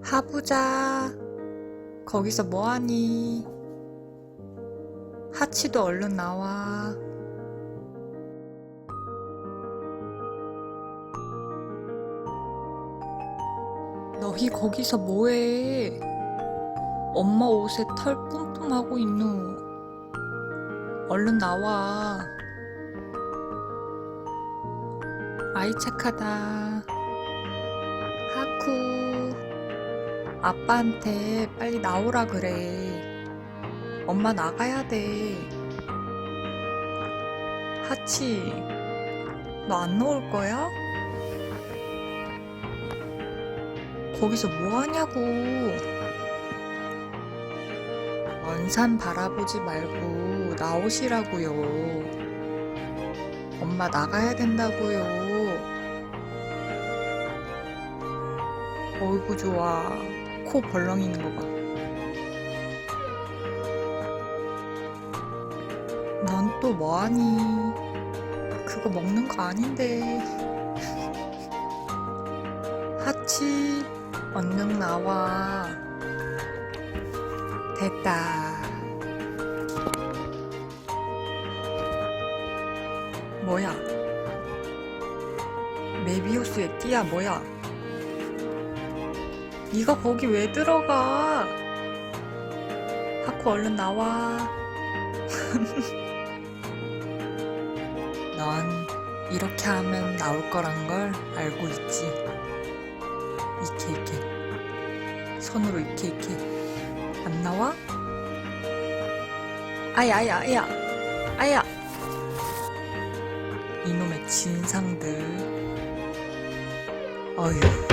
하부자, 거기서 뭐하니? 하치도 얼른 나와. 너희 거기서 뭐해? 엄마 옷에 털 뿜뿜하고 있누. 얼른 나와. 아이 착하다. 아빠한테 빨리 나오라 그래. 엄마 나가야 돼. 하치, 너 안 나올 거야? 거기서 뭐 하냐고. 먼산 바라보지 말고 나오시라고요. 엄마 나가야 된다고요. 어이구 좋아. 코 벌렁이는 거 봐. 넌 또 뭐하니? 그거 먹는 거 아닌데. 하치, 얼른 나와. 됐다. 뭐야? 메비우스의 띠야 뭐야? 네가 거기 왜 들어가? 하쿠 얼른 나와. 넌 이렇게 하면 나올 거란 걸 알고 있지. 이케 이케. 손으로 이케 이케. 안 나와? 아야 아야 아야. 아야. 이놈의 진상들. 어휴.